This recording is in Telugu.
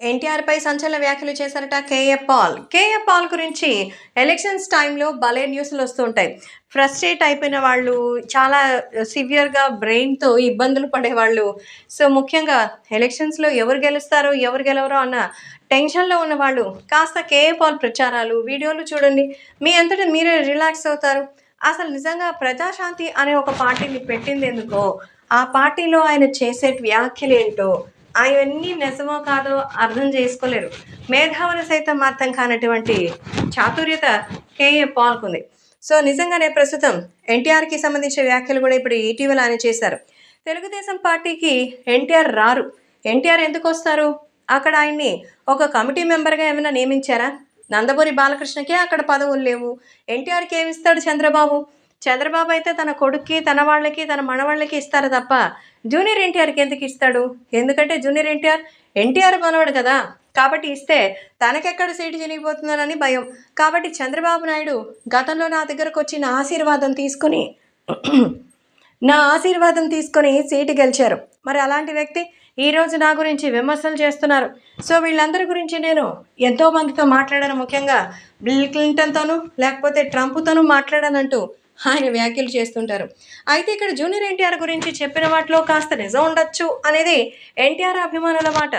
ఎన్టీఆర్పై సంచలన వ్యాఖ్యలు చేశారట K A Paul. K A Paul గురించి ఎలక్షన్స్ టైంలో భలే న్యూస్లు వస్తుంటాయి ఫ్రస్ట్రేట్ అయిపోయిన వాళ్ళు చాలా సివియర్గా బ్రెయిన్తో ఇబ్బందులు పడేవాళ్ళు. సో ముఖ్యంగా ఎలక్షన్స్లో ఎవరు గెలుస్తారో ఎవరు గెలవరో అన్న టెన్షన్లో ఉన్న వాళ్ళు కాస్త కేఏ పాల్ ప్రచారాలు వీడియోలు చూడండి. మీ అంతటా మీరే రిలాక్స్ అవుతారు. అసలు నిజంగా ప్రజాశాంతి అనే ఒక పార్టీని పెట్టింది ఎందుకో? ఆ పార్టీలో ఆయన చేసే వ్యాఖ్యలు ఏంటో అవన్నీ నిజమో కాదో అర్థం చేసుకోలేరు. మేధావులు సైతం అర్థం కానటువంటి చాతుర్యత కేఏ పాల్కుంది. సో నిజంగానే ప్రస్తుతం ఎన్టీఆర్కి సంబంధించిన వ్యాఖ్యలు కూడా ఇప్పుడు ఇటీవల ఆయన చేశారు. తెలుగుదేశం పార్టీకి ఎన్టీఆర్ రారు. ఎన్టీఆర్ ఎందుకు వస్తారు? అక్కడ ఆయన్ని ఒక కమిటీ మెంబర్గా ఏమైనా నియమించారా? నందమూరి బాలకృష్ణకే అక్కడ పదవులు లేవు. ఎన్టీఆర్కి ఏమిస్తాడు చంద్రబాబు? చంద్రబాబు అయితే తన కొడుక్కి తన వాళ్ళకి తన మనవాళ్ళకి ఇస్తారు తప్ప జూనియర్ ఎన్టీఆర్కి ఎందుకు ఇస్తాడు? ఎందుకంటే జూనియర్ ఎన్టీఆర్ ఎన్టీఆర్ మనవాడు కదా. కాబట్టి ఇస్తే తనకెక్కడ సీటు చినిగిపోతుందనని భయం. కాబట్టి చంద్రబాబు నాయుడు గతంలో నా దగ్గరకు వచ్చి నా ఆశీర్వాదం తీసుకుని నా ఆశీర్వాదం తీసుకొని సీటు గెలిచారు. మరి అలాంటి వ్యక్తి ఈరోజు నా గురించి విమర్శలు చేస్తున్నారు. సో వీళ్ళందరి గురించి నేను ఎంతో మందితో మాట్లాడాను. ముఖ్యంగా బిల్ క్లింటన్తోనూ లేకపోతే ట్రంప్తోనూ మాట్లాడానంటూ ఆయన వ్యాఖ్యలు చేస్తుంటారు. అయితే ఇక్కడ జూనియర్ ఎన్టీఆర్ గురించి చెప్పిన వాటిలో కాస్త నిజం ఉండొచ్చు అనేది ఎన్టీఆర్ అభిమానుల మాట.